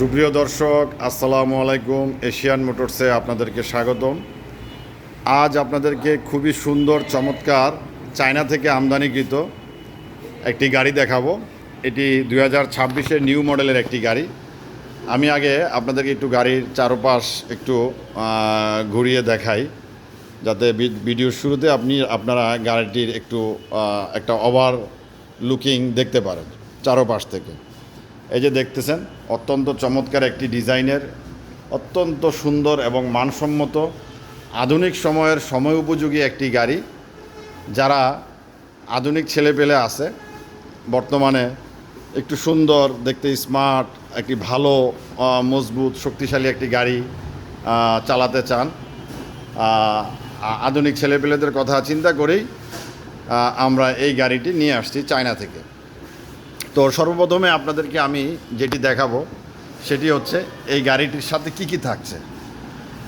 সুপ্রিয় দর্শক, আসসালামু আলাইকুম। এশিয়ান মোটরসে আপনাদেরকে স্বাগতম। আজ আপনাদেরকে খুবই সুন্দর, চমৎকার, চায়না থেকে আমদানিকৃত একটি গাড়ি দেখাবো। এটি দুই হাজার ছাব্বিশের নিউ মডেলের একটি গাড়ি। আমি আগে আপনাদেরকে একটু গাড়ির চারপাশ একটু ঘুরিয়ে দেখাই, যাতে ভিডিওর শুরুতে আপনি, আপনারা গাড়িটির একটু একটা ওভার লুকিং দেখতে পারেন চারপাশ থেকে। এই যে দেখতেছেন, অত্যন্ত চমৎকার একটি ডিজাইনের, অত্যন্ত সুন্দর এবং মানসম্মত আধুনিক সময়ের সময় উপযোগী একটি গাড়ি, যারা আধুনিক ছেলে পেলে আছে, বর্তমানে একটু সুন্দর, দেখতে স্মার্ট একটি ভালো মজবুত, শক্তিশালী একটি গাড়ি চালাতে চান। আধুনিক ছেলেপেলেদের কথা চিন্তা করেই আমরা এই গাড়িটি নিয়ে আসছি চায়না থেকে। তো সর্বপ্রথমে আপনাদেরকে আমি যেটি দেখাবো, সেটি হচ্ছে এই গাড়িটির সাথে কি কি থাকছে।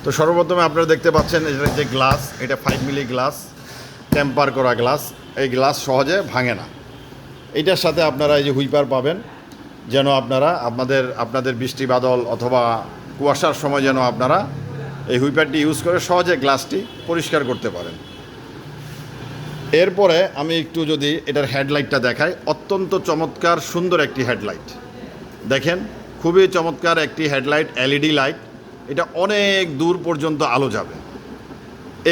তো সর্বপ্রথমে আপনারা দেখতে পাচ্ছেন এটা যে গ্লাস, এটা ফাইভ মিলি গ্লাস টেম্পার করা গ্লাস এই গ্লাস সহজে ভাঙে না। এইটার সাথে আপনারা এই যে হুইপার পাবেন, যেন আপনারা আপনাদের আপনাদের বৃষ্টি বাদল অথবা কুয়াশার সময় যেন আপনারা এই হুইপারটি ইউজ করে সহজে গ্লাসটি পরিষ্কার করতে পারেন। এরপরে আমি একটু যদি এটার হেডলাইটটা দেখাই, অত্যন্ত চমৎকার সুন্দর একটি হেডলাইট। দেখেন, খুবই চমৎকার একটি হেডলাইট, এলইডি লাইট। এটা অনেক দূর পর্যন্ত আলো যাবে।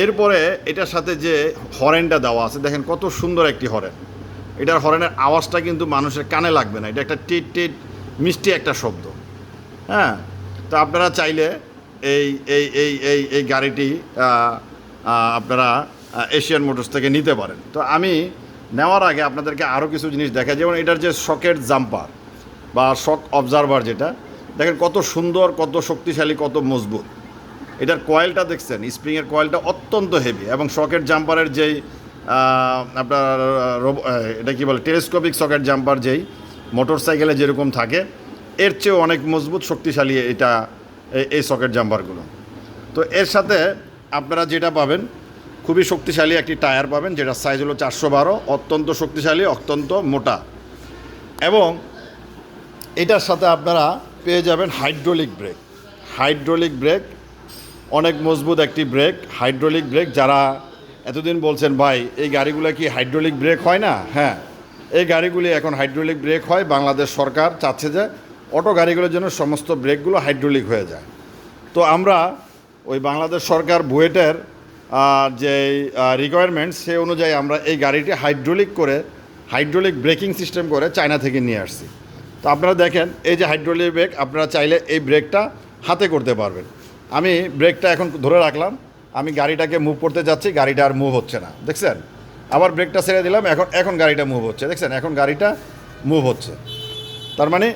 এরপরে এটার সাথে যে হরেনটা দেওয়া আছে, দেখেন কত সুন্দর একটি হরেন। এটার হরেনের আওয়াজটা কিন্তু মানুষের কানে লাগবে না। এটা একটা টিট টিট মিষ্টি একটা শব্দ। হ্যাঁ? তো আপনারা চাইলে এই এই এই এই এই গাড়িটি আপনারা এশিয়ান মোটরস থেকে নিতে পারেন। তো আমি নেওয়ার আগে আপনাদেরকে আরও কিছু জিনিস দেখা যেমন এটার যে শকের জাম্পার বা শক অবজারভার যেটা, দেখেন কত সুন্দর, কত শক্তিশালী, কত মজবুত। এটার কয়েলটা দেখছেন স্প্রিংয়ের কয়েলটা অত্যন্ত হেভি এবং শকেট জাম্পারের যেই আপনার এটা কী বলে টেলিস্কোপিক সকেট জাম্পার যেই মোটর সাইকেলে যেরকম থাকে, এর চেয়েও অনেক মজবুত, শক্তিশালী এটা এই সকেট জাম্পারগুলো। তো এর সাথে আপনারা যেটা পাবেন খুবই শক্তিশালী একটি টায়ার পাবেন যেটা সাইজ হলো চারশো বারো, অত্যন্ত শক্তিশালী, অত্যন্ত মোটা। এবং এটার সাথে আপনারা পেয়ে যাবেন হাইড্রোলিক ব্রেক হাইড্রোলিক ব্রেক অনেক মজবুত একটি ব্রেক হাইড্রোলিক ব্রেক যারা এতদিন বলছেন, ভাই, এই গাড়িগুলো কি হাইড্রোলিক ব্রেক হয় না? হ্যাঁ এই গাড়িগুলি এখন হাইড্রোলিক ব্রেক হয়, বাংলাদেশ সরকার চাচ্ছে যে অটো গাড়িগুলোর জন্য সমস্ত ব্রেকগুলো হাইড্রোলিক হয়ে যায়। তো আমরা ওই বাংলাদেশ সরকার বুয়েটের যে রিকোয়ারমেন্টস সে অনুযায়ী আমরা এই গাড়িটি হাইড্রোলিক করে হাইড্রোলিক ব্রেকিং সিস্টেম করে চায়না থেকে নিয়ে আসছি। তো আপনারা দেখেন, এই যে হাইড্রোলিক ব্রেক আপনারা চাইলে এই ব্রেকটা হাতে করতে পারবেন। আমি ব্রেকটা এখন ধরে রাখলাম, আমি গাড়িটাকে মুভ করতে যাচ্ছি, গাড়িটা আর মুভ হচ্ছে না। দেখছেন? আবার ব্রেকটা ছেড়ে দিলাম, এখন এখন গাড়িটা মুভ হচ্ছে। দেখছেন? এখন গাড়িটা মুভ হচ্ছে। তার মানে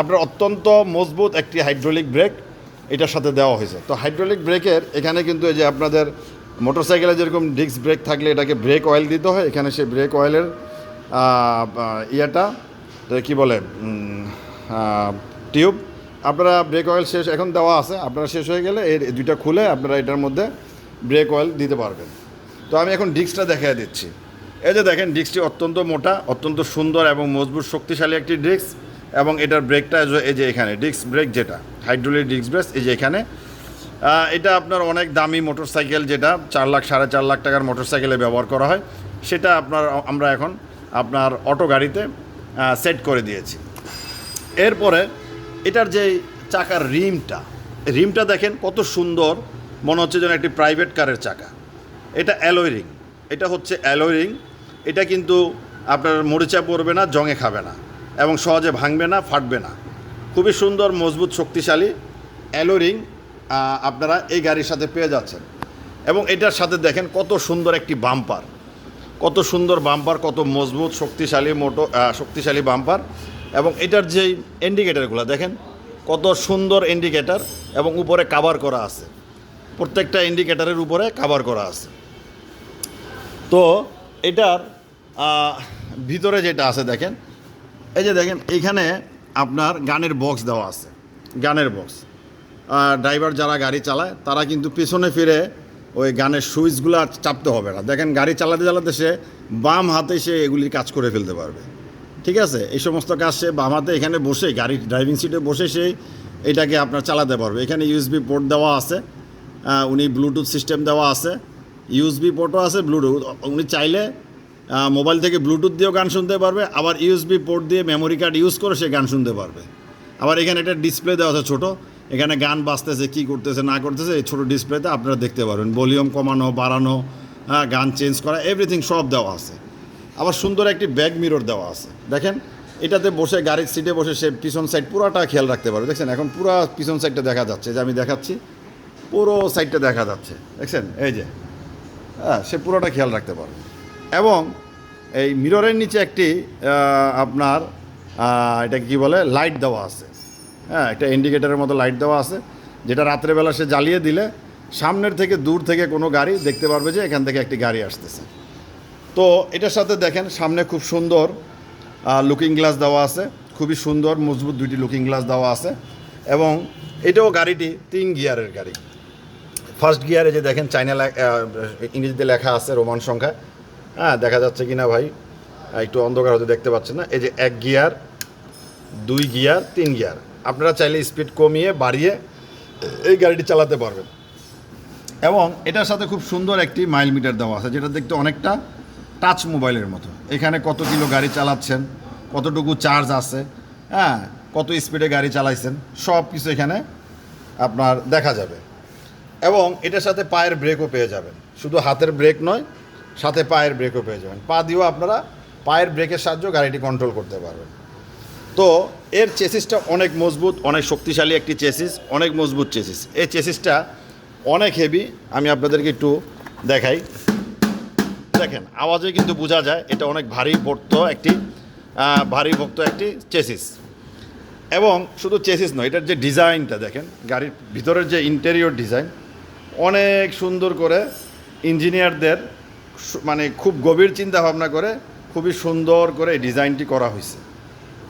আপনার অত্যন্ত মজবুত একটি হাইড্রোলিক ব্রেক এটার সাথে দেওয়া হয়েছে। তো হাইড্রোলিক ব্রেকের এখানে কিন্তু এই যে আপনাদের মোটরসাইকেলে যেরকম ডিস্ক ব্রেক থাকলে এটাকে ব্রেক অয়েল দিতে হয়, এখানে সেই ব্রেক অয়েলের ইয়েটা কী বলে টিউব, আপনারা ব্রেক অয়েল শেষ, এখন দেওয়া আছে, আপনারা শেষ হয়ে গেলে এর দুইটা খুলে আপনারা এটার মধ্যে ব্রেক অয়েল দিতে পারবেন। তো আমি এখন ডিস্কটা দেখিয়ে দিচ্ছি। এই যে দেখেন, ডিস্কটি অত্যন্ত মোটা, অত্যন্ত সুন্দর এবং মজবুত, শক্তিশালী একটি ডিস্ক এবং এটার ব্রেকটা এই যে- এখানে, ডিস্ক ব্রেক যেটা, হাইড্রোলিক ডিস্ক ব্রেক, এই যে এখানে। এটা আপনার অনেক দামি মোটরসাইকেল যেটা চার লাখ, সাড়ে চার লাখ টাকার মোটরসাইকেলে ব্যবহার করা হয়। সেটা আপনার, আমরা এখন আপনার অটো গাড়িতে সেট করে দিয়েছি। এরপরে এটার যে চাকার রিমটা রিমটা দেখেন কত সুন্দর। মনে হচ্ছে যেন একটি প্রাইভেট কারের চাকা। এটা অ্যালোয় রিং এটা হচ্ছে অ্যালোয় রিং এটা কিন্তু আপনার মরিচা পড়বে না, জঙে খাবে না এবং সহজে ভাঙবে না, ফাটবে না। খুবই সুন্দর, মজবুত, শক্তিশালী অ্যালো রিং আপনারা এই গাড়ির সাথে পেয়ে যাচ্ছেন। এবং এটার সাথে দেখেন কত সুন্দর একটি বাম্পার। কত সুন্দর বাম্পার, কত মজবুত, শক্তিশালী মোটো শক্তিশালী বাম্পার। এবং এটার যেই ইন্ডিকেটারগুলো দেখেন কত সুন্দর ইন্ডিকেটার এবং উপরে কাভার করা আছে। প্রত্যেকটা ইন্ডিকেটারের উপরে কাভার করা আছে। তো এটার ভিতরে যেটা আছে, দেখেন, এই যে দেখেন এইখানে আপনার গানের বক্স দেওয়া আছে। গানের বক্স ড্রাইভার যারা গাড়ি চালায়, তারা কিন্তু পেছনে ফিরে ওই গানের সুইচগুলো আর চাপতে হবে না। দেখেন গাড়ি চালাতে চালাতে সে বাম হাতে সে এগুলির কাজ করে ফেলতে পারবে। ঠিক আছে? এই সমস্ত কাজ সে বাম হাতে এখানে বসে গাড়ি ড্রাইভিং সিটে বসে সেই এটাকে আপনার চালাতে পারবে। এখানে ইউএসবি পোর্ট দেওয়া আছে। উনি ব্লুটুথ সিস্টেম দেওয়া আছে। ইউএসবি পোর্টও আছে, ব্লুটুথ। উনি চাইলে মোবাইল থেকে ব্লুটুথ দিয়েও গান শুনতে পারবে। আবার ইউএসবি পোর্ট দিয়ে মেমোরি কার্ড ইউজ করে সে গান শুনতে পারবে। আবার এখানে একটা ডিসপ্লে দেওয়া আছে ছোটো। এখানে গান বাজতেছে, কী করতেছে, না করতেছে, এই ছোটো ডিসপ্লেতে আপনারা দেখতে পারবেন। ভলিউম কমানো, বাড়ানো হ্যাঁ গান চেঞ্জ করা এভরিথিং সব দেওয়া আছে। আবার সুন্দর একটি ব্যাগ মিরর দেওয়া আছে। দেখেন, এটাতে বসে, গাড়ির সিটে বসে সে পিছন সাইড পুরাটা খেয়াল রাখতে পারবে। দেখছেন, এখন পুরো পিছন সাইডটা দেখা যাচ্ছে, যে আমি দেখাচ্ছি, পুরো সাইডটা দেখা যাচ্ছে। দেখছেন, এই যে হ্যাঁ সে পুরোটা খেয়াল রাখতে পারবে। এবং এই মিররের নিচে একটি আপনার এটা কি বলে লাইট দেওয়া আছে। হ্যাঁ একটা ইন্ডিকেটারের মতো লাইট দেওয়া আছে, যেটা রাত্রেবেলা সে জ্বালিয়ে দিলে সামনের থেকে দূর থেকে কোনো গাড়ি দেখতে পারবে যে এখান থেকে একটি গাড়ি আসতেছে। তো এটার সাথে দেখেন, সামনে খুব সুন্দর লুকিং গ্লাস দেওয়া আছে, খুবই সুন্দর, মজবুত দুইটি লুকিং গ্লাস দেওয়া আছে, এবং এটাও গাড়িটি তিন গিয়ারের গাড়ি। ফার্স্ট গিয়ারে যে দেখেন চাইনা ইংরেজিতে লেখা আছে রোমান সংখ্যা। হ্যাঁ দেখা যাচ্ছে কি না ভাই একটু অন্ধকার হতে দেখতে পাচ্ছেন না। এই যে এক গিয়ার দুই গিয়ার তিন গিয়ার আপনারা চাইলে স্পিড কমিয়ে বাড়িয়ে এই গাড়িটি চালাতে পারবেন। এবং এটার সাথে খুব সুন্দর একটি মাইল মিটার দেওয়া আছে, যেটা দেখতে অনেকটা টাচ মোবাইলের মতো। এখানে কত কিলো গাড়ি চালাচ্ছেন, কতটুকু চার্জ আছে হ্যাঁ কত স্পিডে গাড়ি চালাইছেন, সব কিছু এখানে আপনার দেখা যাবে। এবং এটার সাথে পায়ের ব্রেকও পেয়ে যাবেন। শুধু হাতের ব্রেক নয়, সাথে পায়ের ব্রেকও পেয়ে যাবেন। পা দিয়েও আপনারা পায়ের ব্রেকের সাহায্যে গাড়িটি কন্ট্রোল করতে পারবেন। তো এর চেসিসটা অনেক মজবুত, অনেক শক্তিশালী একটি চেসিস অনেক মজবুত চেসিস এই চেসিসটা অনেক হেভি আমি আপনাদেরকে একটু দেখাই। দেখেন, আওয়াজে কিন্তু বোঝা যায়, এটা অনেক ভারী ভক্ত একটি ভারী ভক্ত একটি চেসিস এবং শুধু চেসিস নয়, এটার যে ডিজাইনটা দেখেন, গাড়ির ভিতরের যে ইন্টেরিয়র ডিজাইন অনেক সুন্দর করে ইঞ্জিনিয়ারদের মানে খুব গভীর চিন্তা ভাবনা করে, খুবই সুন্দর করে এই ডিজাইনটি করা হয়েছে।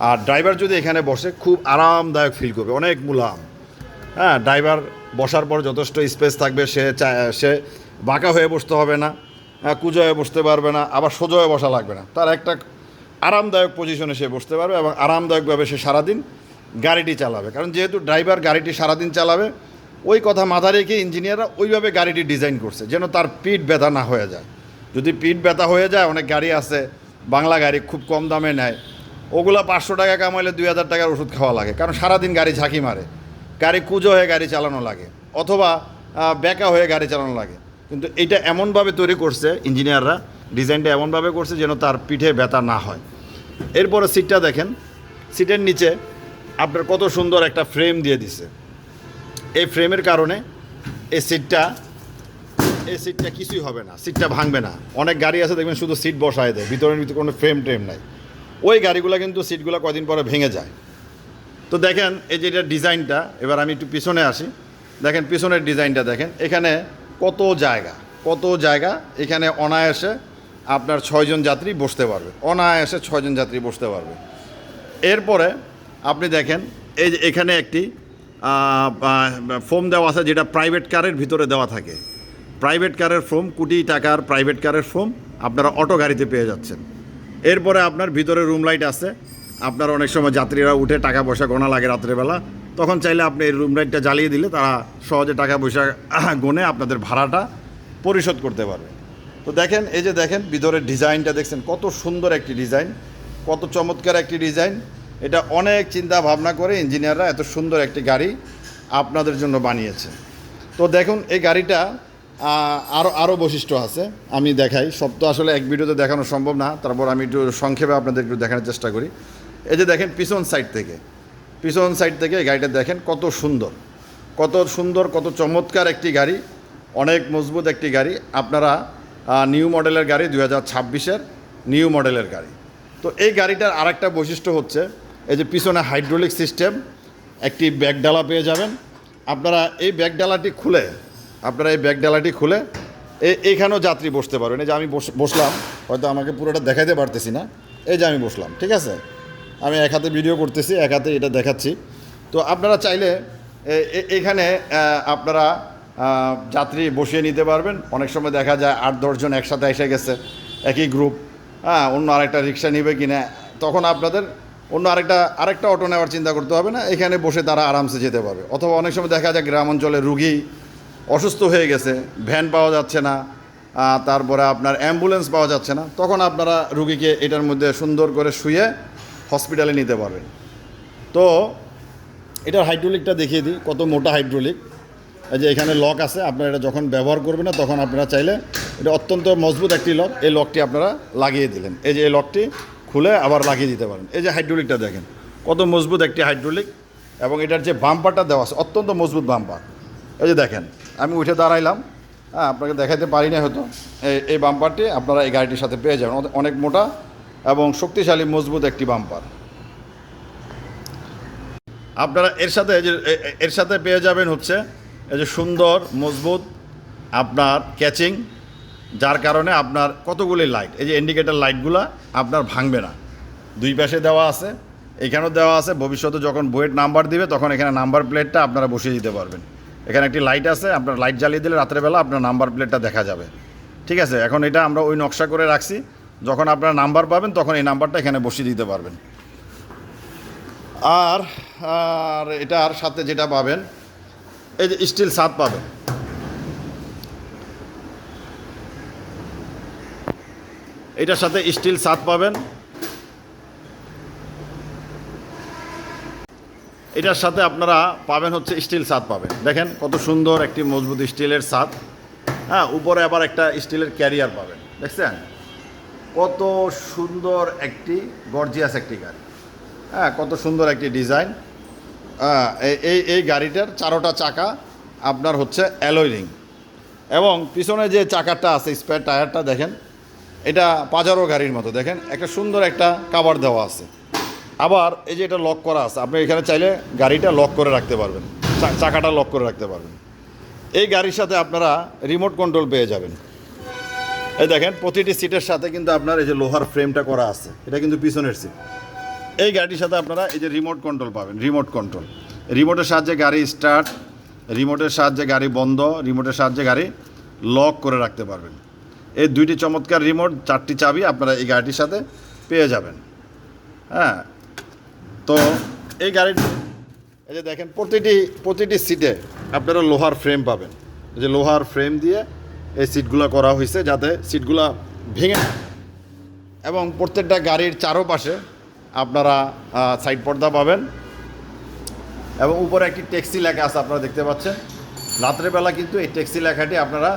আর ড্রাইভার যদি এখানে বসে খুব আরামদায়ক ফিল করবে। অনেক মুলাম হ্যাঁ ড্রাইভার বসার পর যথেষ্ট স্পেস থাকবে সে সে বাঁকা হয়ে বসতে হবে না। হ্যাঁ, কুজো হয়ে বসতে পারবে না আবার সোজা হয়ে বসা লাগবে না। তার একটা আরামদায়ক পজিশনে সে বসতে পারবে এবং আরামদায়কভাবে সে সারাদিন গাড়িটি চালাবে। কারণ যেহেতু ড্রাইভার গাড়িটি সারাদিন চালাবে ওই কথা মাথা রেখে ইঞ্জিনিয়াররা ওইভাবে গাড়িটি ডিজাইন করছে যেন তার পিঠ ব্যথা না হয়ে যায়। যদি পিঠ ব্যথা হয়ে যায় অনেক গাড়ি আছে বাংলা গাড়ি খুব কম দামে নেয়। ওগুলো পাঁচশো টাকা কামাইলে দুই হাজার টাকার ওষুধ খাওয়া লাগে। কারণ সারাদিন গাড়ি ঝাঁকি মারে। গাড়ি কুজো হয়ে গাড়ি চালানো লাগে। অথবা বেঁকা হয়ে গাড়ি চালানো লাগে। কিন্তু এটা এমনভাবে তৈরি করছে ইঞ্জিনিয়াররা, ডিজাইনটা এমনভাবে করছে যেন তার পিঠে ব্যথা না হয়। এরপরে সিটটা দেখেন। সিটের নিচে আপনার কত সুন্দর একটা ফ্রেম দিয়ে দিছে। এই ফ্রেমের কারণে এই সিটটা এই সিটটা কিছুই হবে না। সিটটা ভাঙবে না। অনেক গাড়ি আছে, দেখবেন শুধু সিট বসায় দেয়। ভিতরের ভিতরে কোনো ফ্রেম ট্রেম নাই। ওই গাড়িগুলো কিন্তু সিটগুলো কদিন পরে ভেঙে যায়। তো দেখেন, এই যে এটা ডিজাইনটা, এবার আমি একটু পিছনে আসি। দেখেন, পিছনের ডিজাইনটা দেখেন। এখানে কত জায়গা কত জায়গা, এখানে অনায়াসে আপনার ছয়জন যাত্রী বসতে পারবে। অনায়াসে ছয়জন যাত্রী বসতে পারবে। এরপরে আপনি দেখেন, এই যে এখানে একটি ফোম দেওয়া আছে, যেটা প্রাইভেট কারের ভিতরে দেওয়া থাকে। প্রাইভেট কারের ফোম, কোটি টাকার প্রাইভেট কারের ফোম আপনারা অটো গাড়িতে পেয়ে যাচ্ছেন। এরপরে আপনার ভিতরে রুম লাইট আছে। আপনার অনেক সময় যাত্রীরা উঠে টাকা পয়সা গোনা লাগে রাত্রেবেলা। তখন চাইলে আপনি এই রুম লাইটটা জ্বালিয়ে দিলে তারা সহজে টাকা পয়সা গুনে আপনাদের ভাড়াটা পরিশোধ করতে পারবে। তো দেখেন, এই যে দেখেন, ভিতরের ডিজাইনটা দেখছেন, কত সুন্দর একটি ডিজাইন কত চমৎকার একটি ডিজাইন এটা অনেক চিন্তা ভাবনা করে ইঞ্জিনিয়াররা এত সুন্দর একটি গাড়ি আপনাদের জন্য বানিয়েছে। তো দেখুন, এই গাড়িটা আরও আরও বৈশিষ্ট্য আছে। আমি দেখাই। সব তো আসলে এক ভিডিওতে দেখানো সম্ভব না। তারপর আমি একটু সংক্ষেপে আপনাদের একটু দেখানোর চেষ্টা করি। এই যে দেখেন, পিছন সাইড থেকে। পিছন সাইড থেকে এই গাড়িটা দেখেন কত সুন্দর। কত সুন্দর, কত চমৎকার একটি গাড়ি। অনেক মজবুত একটি গাড়ি। আপনারা নিউ মডেলের গাড়ি দু হাজার ছাব্বিশের নিউ মডেলের গাড়ি। তো এই গাড়িটার আরেকটা বৈশিষ্ট্য হচ্ছে, এই যে পিছনে হাইড্রোলিক সিস্টেম একটি ব্যাগ ডালা পেয়ে যাবেন। আপনারা এই ব্যাগ ডালাটি খুলে আপনারা এই ব্যাগ ডালাটি খুলে এই এইখানেও যাত্রী বসতে পারবেন। এই যে আমি বস- বসলাম, হয়তো আমাকে পুরোটা দেখাইতে পারতেছি না। এই যে আমি বসলাম, ঠিক আছে? আমি এক হাতে ভিডিও করতেছি, এক হাতে এটা দেখাচ্ছি। তো আপনারা চাইলে এখানে আপনারা যাত্রী বসিয়ে নিতে পারবেন। অনেক সময় দেখা যায় আট দশজন একসাথে এসে গেছে, একই গ্রুপ হ্যাঁ অন্য আরেকটা রিক্সা নিবে কি না তখন আপনাদের অন্য আরেকটা আরেকটা অটো নেওয়ার চিন্তা করতে হবে না। এখানে বসে তারা আরামসে যেতে পারবে। অথবা অনেক সময় দেখা যায় গ্রাম অঞ্চলে রুগী অসুস্থ হয়ে গেছে, ভ্যান পাওয়া যাচ্ছে না তারপরে আপনার অ্যাম্বুলেন্স পাওয়া যাচ্ছে না, তখন আপনারা রুগীকে এটার মধ্যে সুন্দর করে শুয়ে হসপিটালে নিতে পারবেন। তো এটার হাইড্রোলিকটা দেখিয়ে দিই, কত মোটা হাইড্রোলিক। এই যে এখানে লক আছে, আপনারা এটা যখন ব্যবহার করবেন না, তখন আপনারা চাইলে এটা অত্যন্ত মজবুত একটি লক, এই লকটি আপনারা লাগিয়ে দিলেন। এই যে এই লকটি খুলে আবার লাগিয়ে দিতে পারেন। এই যে হাইড্রোলিকটা দেখেন, কত মজবুত একটি হাইড্রোলিক, এবং এটার যে বাম্পারটা দেওয়া আছে, অত্যন্ত মজবুত বাম্পার। এই যে দেখেন, আমি উঠে দাঁড়াইলাম হ্যাঁ আপনাকে দেখাতে পারি না হয়তো। এই এই বাম্পারটি আপনারা এই গাড়িটির সাথে পেয়ে যাবেন। অনেক- মোটা এবং শক্তিশালী, মজবুত একটি বাম্পার আপনারা এর সাথে যে এর সাথে পেয়ে যাবেন হচ্ছে এই যে সুন্দর, মজবুত আপনার ক্যাচিং যার কারণে আপনার কতগুলি লাইট এই যে ইন্ডিকেটার লাইটগুলা আপনার ভাঙবে না। দুই পাশে দেওয়া আছে, এখানেও দেওয়া আছে। ভবিষ্যতে যখন বইয়ের নাম্বার দিবে, তখন এখানে নাম্বার প্লেটটা আপনারা বসিয়ে দিতে পারবেন। এখানে একটি লাইট আছে, আপনার লাইট জ্বালিয়ে দিলে রাত্রেবেলা আপনার নাম্বার প্লেটটা দেখা যাবে। ঠিক আছে? এখন এটা আমরা ওই নকশা করে রাখছি। যখন আপনারা নাম্বার পাবেন, তখন এই নাম্বারটা এখানে বসিয়ে দিতে পারবেন। আর আর এটার সাথে যেটা পাবেন, এই যে স্টিল ছাদ পাবেন। এটার সাথে স্টিল ছাদ পাবেন। এটার সাথে আপনারা পাবেন হচ্ছে স্টিল ছাদ পাবেন। দেখেন কত সুন্দর একটি মজবুত স্টিলের ছাদ হ্যাঁ উপরে আবার একটা স্টিলের ক্যারিয়ার পাবেন। দেখছেন? কত সুন্দর একটি গর্জিয়াস একটি গাড়ি। হ্যাঁ কত সুন্দর একটি ডিজাইন। হ্যাঁ, এই- এই গাড়িটার চারোটা চাকা আপনার হচ্ছে অ্যালয় এবং পিছনে যে চাকাটা আছে স্পেয়ার টায়ারটা দেখেন এটা পাজারো গাড়ির মতো। দেখেন একটা সুন্দর একটা কাভার দেওয়া আছে। আবার এই যে এটা লক করা আছে, আপনি এখানে চাইলে গাড়িটা লক করে রাখতে পারবেন। চাকাটা লক করে রাখতে পারবেন। এই গাড়ির সাথে আপনারা রিমোট কন্ট্রোল পেয়ে যাবেন। এই দেখেন, প্রতিটি সিটের সাথে কিন্তু আপনার এই যে লোহার ফ্রেমটা করা আছে, এটা কিন্তু পিছনের সিট এই গাড়ির সাথে আপনারা এই যে রিমোট কন্ট্রোল পাবেন রিমোট কন্ট্রোল রিমোটের সাহায্যে গাড়ি স্টার্ট রিমোটের সাহায্যে গাড়ি বন্ধ রিমোটের সাহায্যে গাড়ি লক করে রাখতে পারবেন। এই দুইটি চমৎকার রিমোট চারটি চাবি আপনারা এই গাড়িটির সাথে পেয়ে যাবেন। হ্যাঁ তো এই গাড়িটি এই যে দেখেন, প্রতিটি প্রতিটি সিটে আপনারা লোহার ফ্রেম পাবেন। যে লোহার ফ্রেম দিয়ে এই সিটগুলো করা হয়েছে যাতে সিটগুলা ভেঙে এবং প্রত্যেকটা গাড়ির চারোপাশে আপনারা সাইড পর্দা পাবেন। এবং উপরে একটি ট্যাক্সি লেখা আছে, আপনারা দেখতে পাচ্ছেন। রাত্রেবেলা কিন্তু এই ট্যাক্সি লেখাটি আপনারা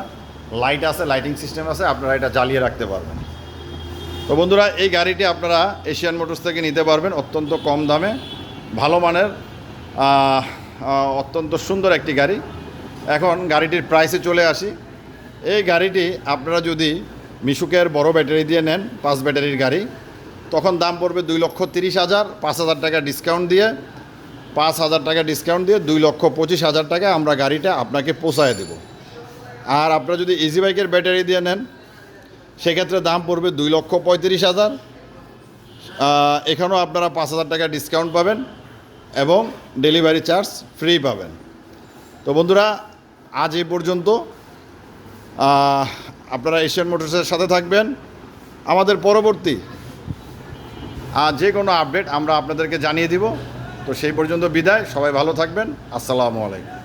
লাইট আছে লাইটিং সিস্টেম আছে, আপনারা এটা জ্বালিয়ে রাখতে পারবেন। তো বন্ধুরা, এই গাড়িটি আপনারা এশিয়ান মোটরস থেকে নিতে পারবেন অত্যন্ত কম দামে। ভালো মানের অত্যন্ত সুন্দর একটি গাড়ি। এখন গাড়িটির প্রাইসে চলে আসি। এই গাড়িটি আপনারা যদি মিশুকের বড় ব্যাটারি দিয়ে নেন, পাঁচ ব্যাটারির গাড়ি, তখন দাম পড়বে দুই লক্ষ তিরিশ হাজার পাঁচ হাজার টাকা ডিসকাউন্ট দিয়ে। পাঁচ হাজার টাকা ডিসকাউন্ট দিয়ে দুই লক্ষ পঁচিশ হাজার টাকা আমরা গাড়িটা আপনাকে পোষায় দেব। আর আপনারা যদি ইজি বাইকের ব্যাটারি দিয়ে নেন সেক্ষেত্রে দাম পড়বে দুই লক্ষ পঁয়ত্রিশ হাজার। এখানেও আপনারা পাঁচ হাজার টাকা ডিসকাউন্ট পাবেন এবং ডেলিভারি চার্জ ফ্রি পাবেন। তো বন্ধুরা, আজ এই পর্যন্ত। আপনারা এশিয়ান মোটরসের সাথে থাকবেন। আমাদের পরবর্তী যে কোনো আপডেট আমরা আপনাদেরকে জানিয়ে দিব। তো সেই পর্যন্ত বিদায়। সবাই ভালো থাকবেন। আসসালামু আলাইকুম।